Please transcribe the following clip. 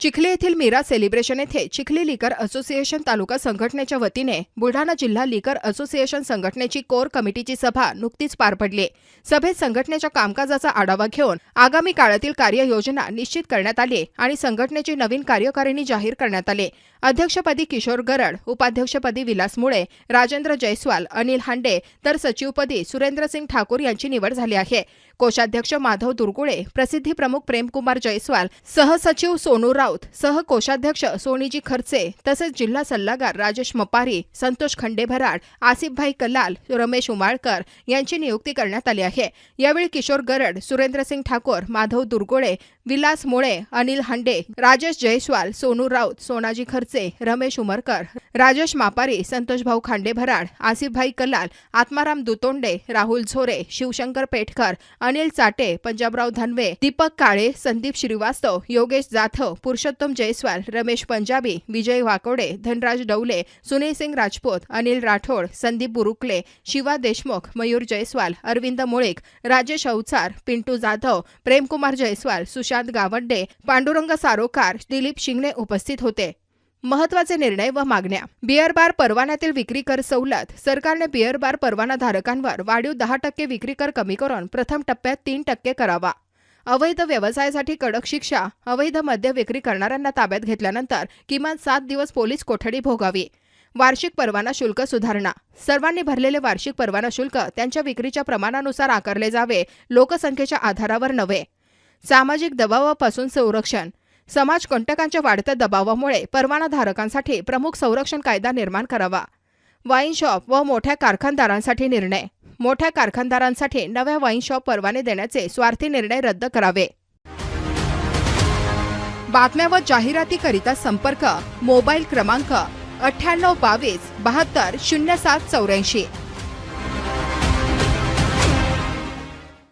चिखली येथील मीरा सेलिब्रेशन येथे चिखली लिकर असोसिएशन तालुका संघटनेच्या वतीने बुलढाणा जिल्हा लिकर असोसिएशन संघटनेची कोर कमिटीची सभा नुकतीच पार पडली. सभेत संघटनेच्या कामकाजाचा आढावा घेऊन आगामी काळातील कार्ययोजना निश्चित करण्यात आली आणि संघटनेची नवीन कार्यकारिणी जाहीर करण्यात आली. अध्यक्षपदी किशोर गरड उपाध्यक्षपदी विलास मुळे राजेंद्र जयस्वाल अनिल हांडे तर सचिवपदी सुरेंद्रसिंग ठाकूर यांची निवड झाली आहे. कोषाध्यक्ष माधव दुर्गुळे प्रसिद्धी प्रमुख प्रेमकुमार जयस्वाल सहसचिव सोनू राऊत सहकोषाध्यक्ष सोनीजी खर्चे तसेच जिल्हा सल्लागार राजेश मपारी संतोष खंडेभराड आसिफभाई कलाल रमेश उमाळकर यांची नियुक्ती करण्यात आली आहे. यावेळी किशोर गरड सुरेंद्रसिंग ठाकूर माधव दुर्गोळे विलास मुळे अनिल हांडे राजेश जयस्वाल सोनू राऊत सोनाजी खर्चे रमेश उमरकर राजेश मापारी संतोष भाऊ खांडेभराड आसिफभाई कलाल आत्माराम दुतोंडे राहुल झोरे शिवशंकर पेठकर अनिल चाटे पंजाबराव धनवे दीपक काळे संदीप श्रीवास्तव योगेश जाधव पुरुषोत्तम जयस्वाल रमेश पंजाबी विजय वाकोडे धनराज डौले सुनील सिंग राजपूत अनिल राठोड संदीप बुरुकले शिवा देशमुख मयूर जयस्वाल अरविंद मुळीक राजेश अवचार पिंटू जाधव प्रेमकुमार जयस्वाल सुशांत गावंडे पांडुरंग सारोकार दिलीप शिंगणे उपस्थित होते. महत्त्वाचे निर्णय व मागण्या. बिअर बार परवान्यातील विक्री कर सवलत. सरकारने बिअर बार परवानाधारकांवर वाढीव दहा टक्के विक्री कर कमी करून प्रथम टप्प्यात तीन टक्के करावा. अवैध व्यवसायासाठी कडक शिक्षा अवैध मद्य विक्री करणाऱ्यांना ताब्यात घेतल्यानंतर किमान सात दिवस पोलीस कोठडी भोगावी. वार्षिक परवाना शुल्क सुधारणा. सर्वांनी भरलेले वार्षिक परवाना शुल्क त्यांच्या विक्रीच्या प्रमाणानुसार आकारले जावे लोकसंख्येच्या आधारावर नव्हे. सामाजिक दबावापासून संरक्षण. समाज कंटकांच्या वाढत्या दबावामुळे परवानाधारकांसाठी प्रमुख संरक्षण कायदा निर्माण करावा. वाईन शॉप व मोठ्या कारखानदारांसाठी निर्णय. मोठ्या कारखानदारांसाठी नव्या वाईन शॉप परवाने देण्याचे स्वार्थी निर्णय रद्द करावे. बातम्या व जाहिरातीकरिता संपर्क मोबाईल क्रमांक अठ्ठ्याण्णव बावीस बहात्तर शून्य सात चौऱ्याऐंशी.